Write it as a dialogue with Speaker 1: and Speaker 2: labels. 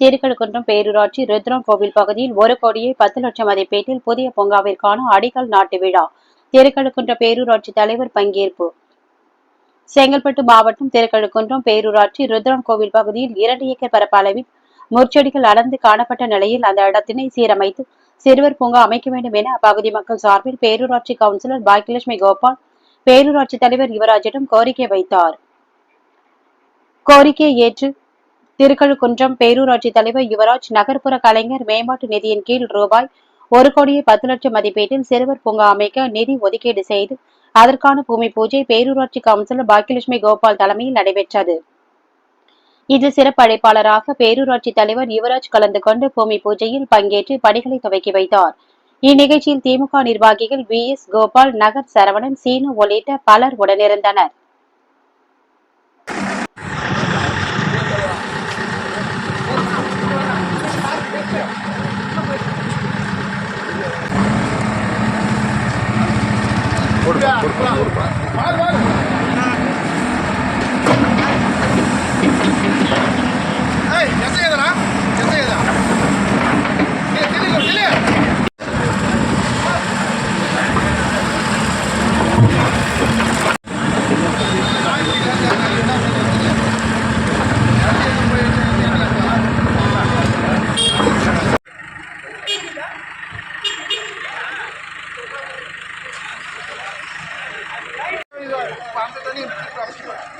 Speaker 1: திருக்கழுக்குன்றம் பேரூராட்சி ருத்ரம் கோவில் பகுதியில் ஒரு கோடியே பத்து லட்சம் மதிப்பீட்டில் புதிய பூங்காவிற்கான அடிக்கல் நாட்டு விழா. திருக்கழுக்குன்ற பேரூராட்சி தலைவர் பங்கேற்பு. செங்கல்பட்டு மாவட்டம் திருக்கழுக்குன்றம் பேரூராட்சி ருத்ரம் கோவில் பகுதியில் இரண்டு ஏக்கர் பரப்பளவில் முற்செடிகள் அடர்ந்து காணப்பட்ட நிலையில் அந்த இடத்தினை சீரமைத்து சிறுவர் பூங்கா அமைக்க வேண்டும் என அப்பகுதி மக்கள் சார்பில் பேரூராட்சி கவுன்சிலர் பாக்கியலட்சுமி கோபால் பேரூராட்சி தலைவர் யுவராஜிடம் கோரிக்கை வைத்தார். கோரிக்கையை ஏற்று திருக்கழுக்குன்றம் பேரூராட்சி தலைவர் யுவராஜ் நகர்ப்புற கலைஞர் மேம்பாட்டு நிதியின் கீழ் ரூபாய் ஒரு கோடியே பத்து லட்சம் மதிப்பீட்டில் சிறுவர் பூங்கா அமைக்க நிதி ஒதுக்கீடு செய்து அதற்கான பூமி பூஜை பேரூராட்சி கவுன்சிலர் பாக்கியலட்சுமி கோபால் தலைமையில் நடைபெற்றது. இதில் சிறப்பு அழைப்பாளராக பேரூராட்சி தலைவர் யுவராஜ் கலந்து கொண்டு பூமி பூஜையில் பங்கேற்று பணிகளை துவக்கி வைத்தார். இந்நிகழ்ச்சியில் திமுக நிர்வாகிகள் வி எஸ் கோபால் நகர் சரவணன் சீனு உள்ளிட்ட பலர் உடனிருந்தனர்.
Speaker 2: மாறு, மாறு. Thank you.